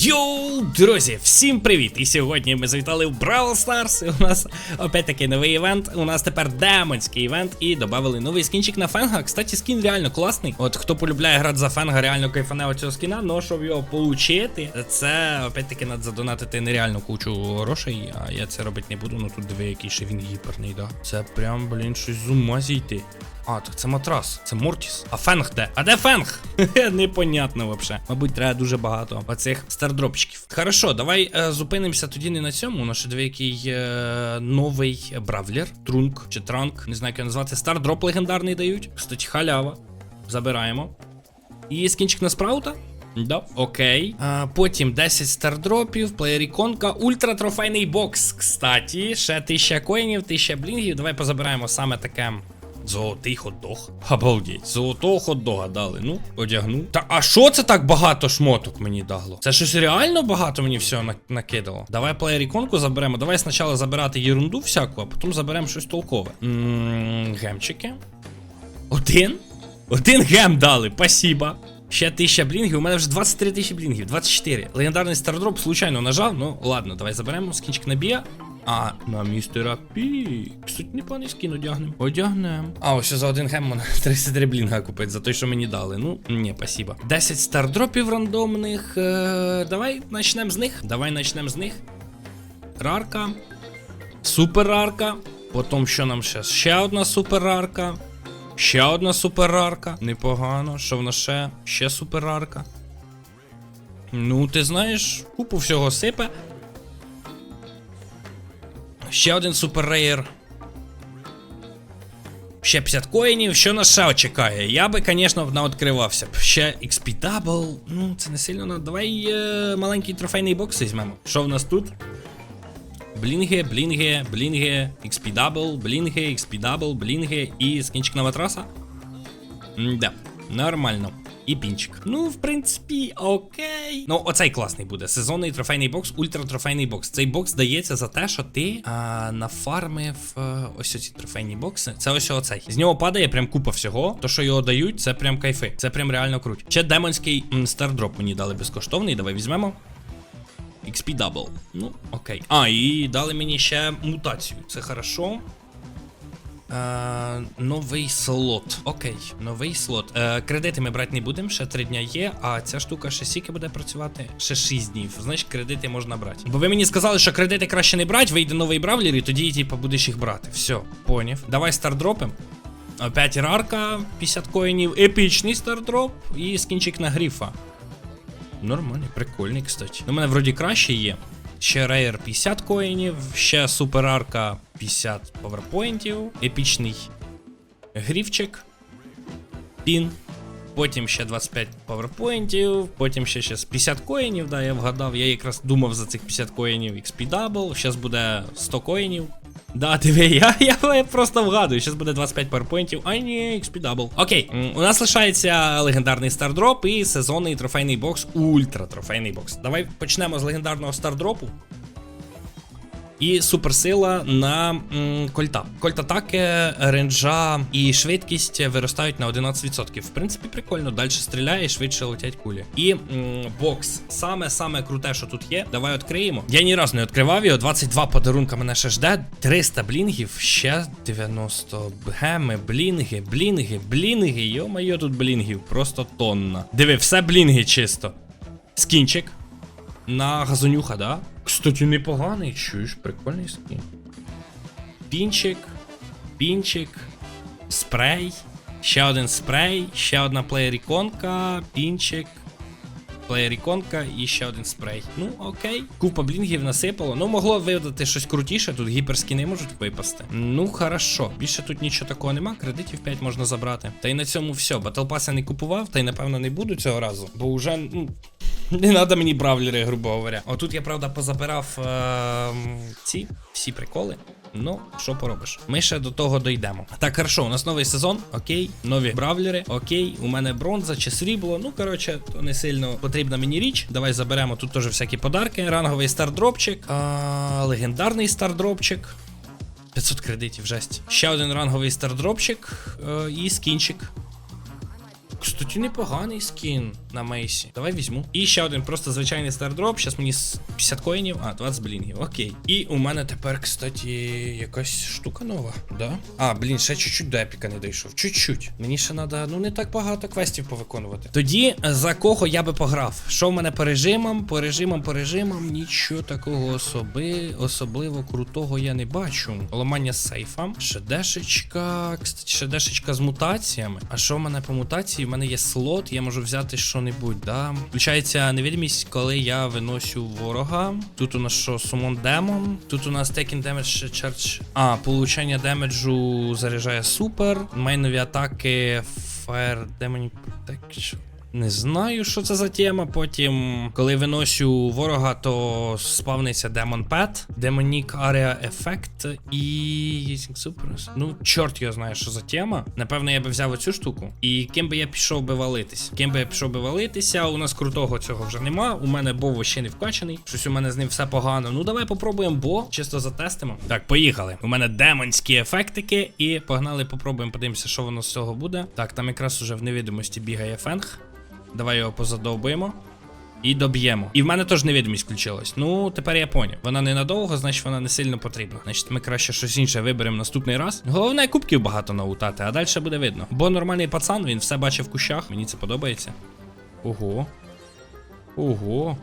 Йоу, друзі, всім привіт! І сьогодні ми завітали в Brawl Stars. І у нас опять таки новий івент. У нас тепер демонський івент і додали новий скінчик на Фенга. Кстати, скін реально класний. От хто полюбляє грати за Фенга, реально кайфане оцього скіна. Но щоб його получити, це опять таки треба задонатити нереальну кучу грошей. А я це робити не буду. Ну тут диви, який ще він гіперний, да. Це прям, блін, щось з ума зійти. А, так це матрас, це Мортіс. А фенг де? А де фенг? Непонятно вообще. Мабуть, треба дуже багато оцих стардропчиків. Хорошо, давай е, зупинимося тоді не на цьому. У нас ще диви, який е, новий бравлер, трунк чи транк, не знаю, як його назвати. Стардроп легендарний дають. Кстати, халява. Забираємо. І скінчик на спраута? Да, окей. А, потім 10 стардропів, плеєріконка, ультра трофейний бокс. Кстати, ще 1000 коїнів, 1000 блінгів. Давай позабираємо саме таке. Золотий хот-дог. Обалдеть. Золотого хот-дога дали. Ну, одягну. Та а що це так багато шмоток мені дало? Це щось реально багато мені всього на- накидало. Давай плеєріконку заберемо. Давай спочатку забирати ерунду всяку, а потім заберемо щось толкове. М, Гемчики. Один? Один гем дали, спасибо. Ще 1000 блінгів, у мене вже 23 тисячі блінгів, 24. Легендарний стардроп случайно нажав, ну ладно, давай заберемо скінчик набія. А, на містера Пі. Кстати, непоганий скін одягнем. Одягнем. А, ось за один гем можна 33 блінга купити за той, що мені дали. Ну, ні, спасибо. 10 стардропів рандомних. Е, давай почнемо з них. Давай почнемо з них. Рарка. Супер рарка. Потім що нам ще? Ще одна супер рарка. Ще одна суперарка. Непогано. Що в нас ще? Ще суперарка. Ну, ти знаєш, купу всього сипе. Ще один суперрейер. Ще 50 коїнів. Що нас ще чекає? Я би, звісно, наоткривався б. Ще XP Double. Ну, це не сильно. Давай е, маленький трофейний бокс візьмемо. Що в нас тут? Блінги, блінги, блінги, XP Double, блінги, XP Double, блінги і скінчик на матраса. Да, нормально. І пінчик. Ну, в принципі, окей. Ну, оцей класний буде. Сезонний трофейний бокс, ультра трофейний бокс. Цей бокс дається за те, що ти а, нафармив е, ось оці трофейні бокси. Це ось оцей. З нього падає прям купа всього. То, що його дають, це прям кайфи. Це прям реально круть. Ще демонський стардроп мені дали безкоштовний. Давай візьмемо. XP Double. Ну, окей. А, і дали мені ще мутацію. Це хорошо. Е, новий слот. Окей, новий слот. Е, кредити ми брати не будемо, ще 3 дня є, а ця штука ще скільки буде працювати? Ще 6 днів. Значить, кредити можна брати. Бо ви мені сказали, що кредити краще не брати, вийде новий бравлер, і тоді, типу, будеш їх брати. Все, поняв. Давай стардропим. Опять рарка, 50 коїнів, епічний стардроп і скінчик на гріфа. Нормальний, прикольний, кстати. У мене вроді краще є. Ще рейер 50 коїнів, ще суперарка 50 паверпоінтів, епічний грівчик, пін. Потім ще 25 паверпоінтів, потім ще ще 50 коїнів, да, я вгадав. Я якраз думав за цих 50 коїнів XP Double, зараз буде 100 коїнів. Да, диви, я, я просто вгадую, зараз буде 25 парпоінтів. а ні, XP дабл. Окей, у нас лишається легендарний стардроп і сезонний трофейний бокс, ультра трофейний бокс. Давай почнемо з легендарного стардропу. І суперсила на м, кольта. Кольт атаки, ренджа і швидкість виростають на 11%. В принципі, прикольно. Далі стріляє і швидше летять кулі. І м, бокс. Саме-саме круте, що тут є. Давай відкриємо. Я ні разу не відкривав його. 22 подарунка мене ще жде. 300 блінгів, ще 90 геми, блінги, блінги, блінги. Йо-моє, тут блінгів. Просто тонна. Диви, все блінги чисто. Скінчик. На газонюха, да? Кстати, непоганий, чуєш, прикольний скін. Пінчик, пінчик, спрей, ще один спрей, ще одна плеєріконка, пінчик, плеєріконка і ще один спрей. Ну, окей. Купа блінгів насипало. Ну, могло видати щось крутіше, тут гіперскіни можуть випасти. Ну, хорошо. Більше тут нічого такого нема, кредитів 5 можна забрати. Та й на цьому все. Я не купував, та й напевно не буду цього разу, бо вже, ну. Не треба мені бравлери, грубо говоря. Отут я, правда, позабирав е ці всі приколи. Ну, що поробиш? Ми ще до того дійдемо. Так, хорошо, у нас новий сезон, окей, нові бравлери, окей, у мене бронза чи срібло. Ну, коротше, то не сильно потрібна мені річ. Давай заберемо тут теж всякі подарки. Ранговий стардропчик, а, легендарний стардропчик. 500 кредитів, жесть. Ще один ранговий стардропчик е, і скінчик. Кстати, непоганий скін. На Мейсі. Давай візьму. І ще один просто звичайний стардроп. Зараз мені з 50 коїнів, а 20 блінгів. Окей. І у мене тепер, кстати, якась штука нова. Да? А, блін, ще чуть-чуть до епіка не дійшов. Чуть-чуть. Мені ще треба, ну не так багато квестів повиконувати. Тоді за кого я би пограв? Що в мене по режимам? По режимам, по режимам, нічого такого особи, особливо крутого я не бачу. Ламання сейфа, шедешечка, кстати, шедешечка з мутаціями. А що в мене по мутації? В мене є слот, я можу взяти що-небудь, да. Включається невідомість, коли я виносю ворога. Тут у нас що, сумон демон. Тут у нас Taking Damage Charge. А, получення демеджу заряджає супер. Мейнові атаки Fire Demon Protection. Не знаю, що це за тема. Потім, коли виносю ворога, то спавниться Demon Pet, Demonic Area Effect і Supers. Ну, чорт його знає, що за тема. Напевно, я би взяв оцю штуку. І ким би я пішов би валитись? Ким би я пішов би валитися? У нас крутого цього вже нема. У мене Бово ще не вкачаний. Щось у мене з ним все погано. Ну, давай попробуємо Бо, чисто затестимо. Так, поїхали. У мене демонські ефектики, і погнали, попробуємо, подивимося, що воно з цього буде. Так, там якраз уже в невидимості бігає фенг. Давай його позадовбуємо. І доб'ємо. І в мене теж невидимість включилась. Ну, тепер я поняв. Вона ненадовго, значить вона не сильно потрібна. Значить, ми краще щось інше виберемо наступний раз. Головне, кубків багато наутати, а далі буде видно. Бо нормальний пацан, він все бачив в кущах, мені це подобається. Ого. Ого.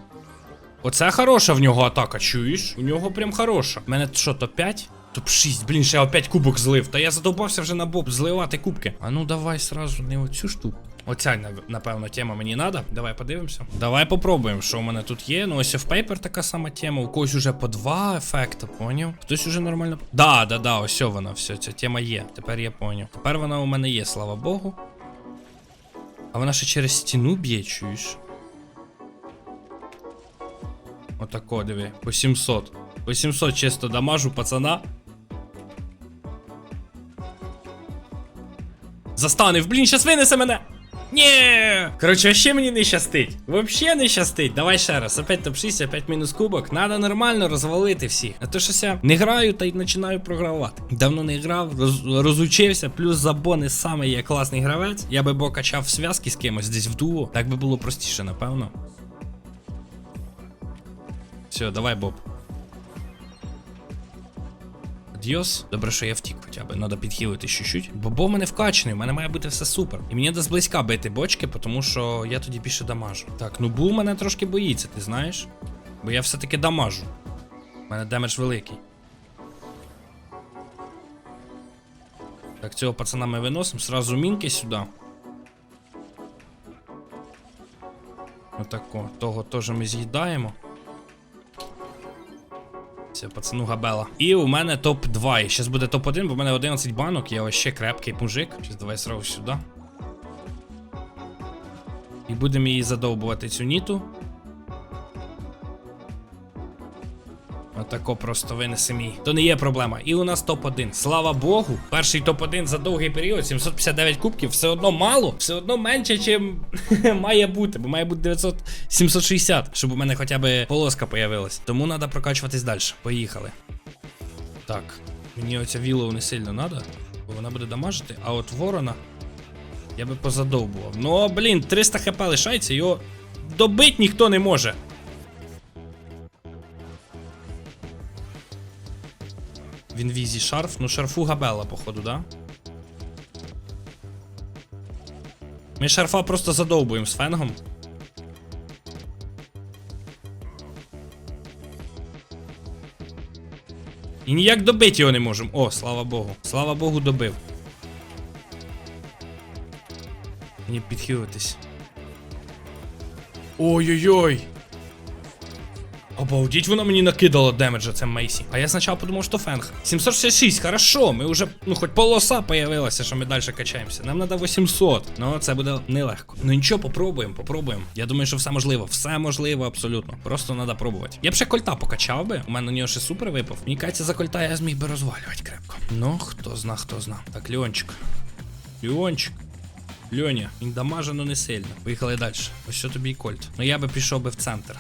Оце хороша в нього атака, чуєш? У нього прям хороша. У мене що, топ-5? Топ-6, блін, ще опять кубок злив. Та я задовбався вже на боб зливати кубки. А ну давай сразу не оцю штуку. Оця, напевно, тема мені треба. Давай подивимося. Давай попробуємо, що у мене тут є. Ну, ось Paper така сама тема. У когось уже по два ефекти, поняв? Хтось уже нормально. Да, да, да, ось вона, все, ця тема є. Тепер я поняв. Тепер вона у мене є, слава Богу. А вона ще через стіну б'є, чуєш? Отако, диви, по 700. По 700 чисто дамажу пацана. Застанив, блін, щас винесе мене! Ні! Коротше, ще мені не щастить. Вообще не щастить. Давай ще раз. Опять топ-6, опять мінус кубок. Надо нормально розвалити всіх. А то щось я не граю та й починаю програвати. Давно не грав, роз, розучився, плюс Забо не саме є класний гравець. Я би бо качав зв'язки з кимось десь в дуо. Так би було простіше, напевно. Все, давай, Боб. Адіос. Добре, що я втік хоча б. Надо підхилити чуть-чуть. Бо в мене вкачаний, у мене має бути все супер. І мені треба зблизька бити бочки, тому що я тоді більше дамажу. Так, ну бу мене трошки боїться, ти знаєш? Бо я все-таки дамажу. У мене демедж великий. Так, цього пацана ми виносимо. Сразу мінки сюди. Отако. Того теж ми з'їдаємо. Пацану габела. І у мене топ-2. І зараз буде топ-1, бо в мене 11 банок, я вообще крепкий мужик. Зараз давай сразу сюди. І будемо її задовбувати цю ніту. Отако просто винесемо її. То не є проблема. І у нас топ-1. Слава Богу. Перший топ-1 за довгий період, 759 кубків, все одно мало, все одно менше, чим має бути. Бо має бути 900, 760, щоб у мене хоча б полоска появилась. Тому треба прокачуватись далі. Поїхали. Так, мені оця вілоу не сильно треба, бо вона буде дамажити, а от ворона я би позадовбував. Ну, блін, 300 хп лишається, його добить ніхто не може. Він візі шарф, ну шарфу габела, походу, да? Ми шарфа просто задовбуємо з фенгом. І ніяк добити його не можемо. О, слава Богу. Слава Богу, добив. Мені підхилитись. Ой-ой-ой. Обалдіть, вона мені накидала демеджа, це Мейсі. А я спочатку подумав, що фенг. 766, хорошо, ми вже, ну хоч полоса появилася, що ми далі качаємося. Нам треба 800. Ну, це буде нелегко. Ну нічого, попробуємо, попробуємо. Я думаю, що все можливо, все можливо, абсолютно. Просто треба пробувати. Я б ще кольта покачав би. У мене на нього ще супер випав. Мені кажеться, за кольта я зміг би розвалювати крепко. Ну, хто зна, хто зна. Так, Льончик. Льончик. Льоня, він дамажено не сильно. Поїхали далі. Ось що тобі і кольт. Ну я би пішов би в центр.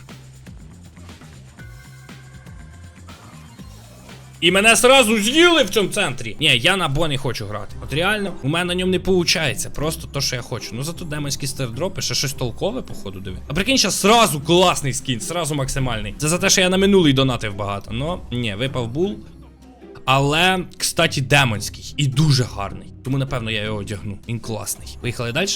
І мене сразу з'їли в цьому центрі. Ні, я на бо не хочу грати. От реально, у мене на ньому не виходить. Просто то, що я хочу. Ну зато демонські стардропи, ще щось толкове, походу, диви. А прикинь, зараз сразу класний скін, сразу максимальний. Це за те, що я на минулий донатив багато. Ну, ні, випав бул. Але, кстати, демонський і дуже гарний. Тому, напевно, я його одягну. Він класний. Поїхали далі.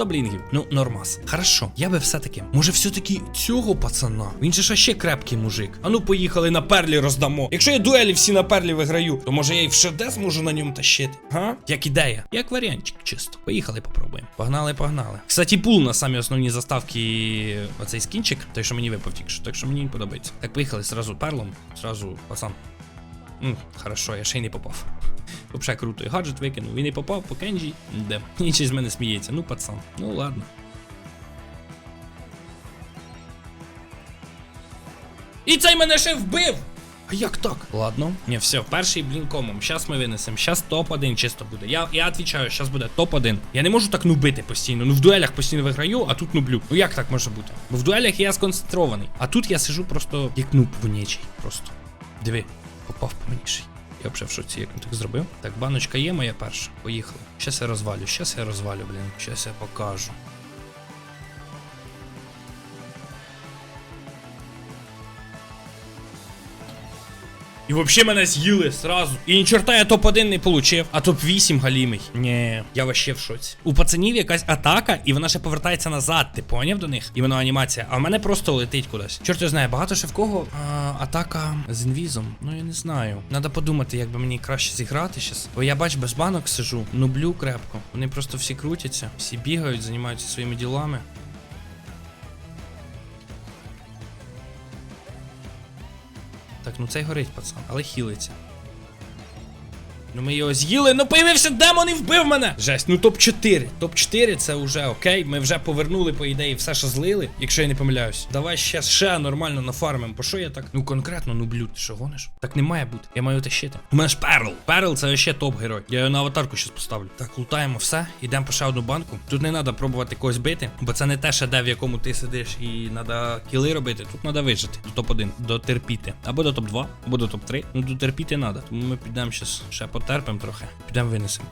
100 блінгів. Ну, нормас. Хорошо. Я би все-таки. Може, все-таки цього пацана. Він же ж ще крепкий мужик. А ну, поїхали на перлі роздамо. Якщо я дуелі всі на перлі виграю, то може я і в шеде зможу на ньому тащити. Га? Як ідея. Як варіантик, чисто. Поїхали, попробуємо. Погнали, погнали. Кстати, пул на самі основні заставки. Оцей скінчик, той, що мені випав тільки що, так що мені не подобається. Так, поїхали зразу перлом, зразу пацан. М, хорошо, я ще й не попав. Вообще круто. Гаджет викинув. Він і попав по Кенджі. Де? Інший з мене сміється. Ну, пацан. Ну ладно. І цей мене ще вбив! А як так? Ладно. Ні, все, перший блін комом. Щас ми винесемо. Щас топ-1 чисто буде. Я, я відповідаю, щас буде топ-1. Я не можу так нубити постійно. Ну в дуелях постійно виграю, а тут нублю. Ну як так може бути? Бо в дуелях я сконцентрований. А тут я сижу просто як нуб вонячий. Просто. Диви, попав по меніший. Я вже в шоці, як він так зробив. Так, баночка є моя перша. Поїхали. Щас я розвалю, щас я розвалю, блін. Щас я покажу. І взагалі мене з'їли сразу. І ні чорта я топ-1 не получив, а топ-8 галімий. Ні, я вообще в шоці. У пацанів якась атака, і вона ще повертається назад. Ти поняв до них? Іменно анімація. А в мене просто летить кудись. Чорт його знає, багато ще в кого а, атака з інвізом. Ну я не знаю. Надо подумати, як би мені краще зіграти щас. Бо я бач, без банок сижу, нублю крепко. Вони просто всі крутяться, всі бігають, займаються своїми ділами. Так, ну цей горить, пацан, але хілиться. Ну ми його з'їли, ну появився демон і вбив мене! Жесть, ну топ-4. Топ-4 це вже окей. Ми вже повернули, по ідеї, все, що злили, якщо я не помиляюсь. Давай ще ще нормально нафармим. По що я так? Ну конкретно, ну блюд, ти що гониш? Так не має бути. Я маю тащити. У мене ж перл. Перл це ще топ-герой. Я його на аватарку щас поставлю. Так, лутаємо все, йдемо по ще одну банку. Тут не треба пробувати когось бити, бо це не те шеде, в якому ти сидиш і треба кіли робити. Тут треба вижити до топ-1, дотерпіти. Або до топ-2, або до топ-3. Ну дотерпіти треба. Тому ми підемо щас ще потерпимо трохи. Підемо винесемо.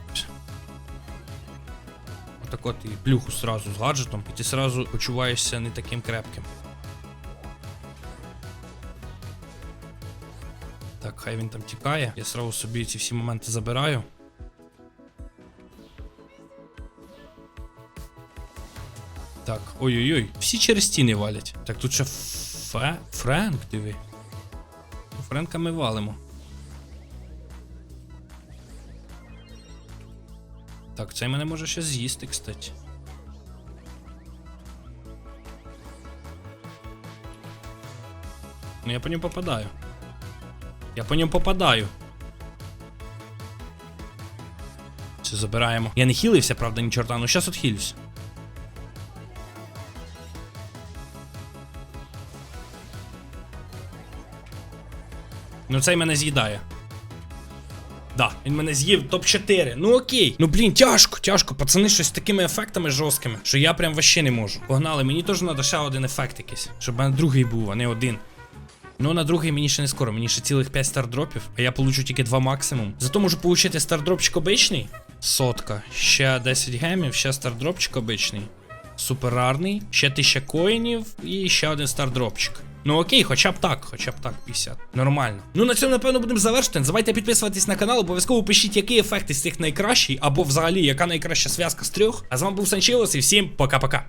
Отак от і плюху сразу з гаджетом, і ти сразу почуваєшся не таким крепким. Так, хай він там тікає. Я сразу собі ці всі моменти забираю. Так, ой-ой-ой, всі через стіни валять. Так, тут ще. Френк, диви. Френка ми валимо. Так, цей мене може ще з'їсти, кстати. Ну я по ньому попадаю. Я по ньому попадаю. Це забираємо. Я не хілився, правда, ні чорта, ну щас отхилюсь. Ну цей мене з'їдає. Да, він мене з'їв топ-4. Ну окей. Ну блін, тяжко, тяжко. Пацани щось з такими ефектами жорсткими, що я прям вообще не можу. Погнали, мені теж треба ще один ефект якийсь, щоб мене другий був, а не один. Ну, на другий мені ще не скоро, мені ще цілих 5 стардропів, а я получу тільки 2 максимум. Зато можу получити стардропчик обичний. Сотка. Ще 10 гемів, ще стардропчик обичний. Суперарний, ще 1000 коїнів і ще один стардропчик. Ну окей, хоча б так, хоча б так, 50. Нормально. Ну на цьому, напевно, будемо завершити. Не забувайте підписуватись на канал, обов'язково пишіть, який ефект із цих найкращий, або взагалі яка найкраща зв'язка з трьох. А з вами був Санчилос і всім пока-пока.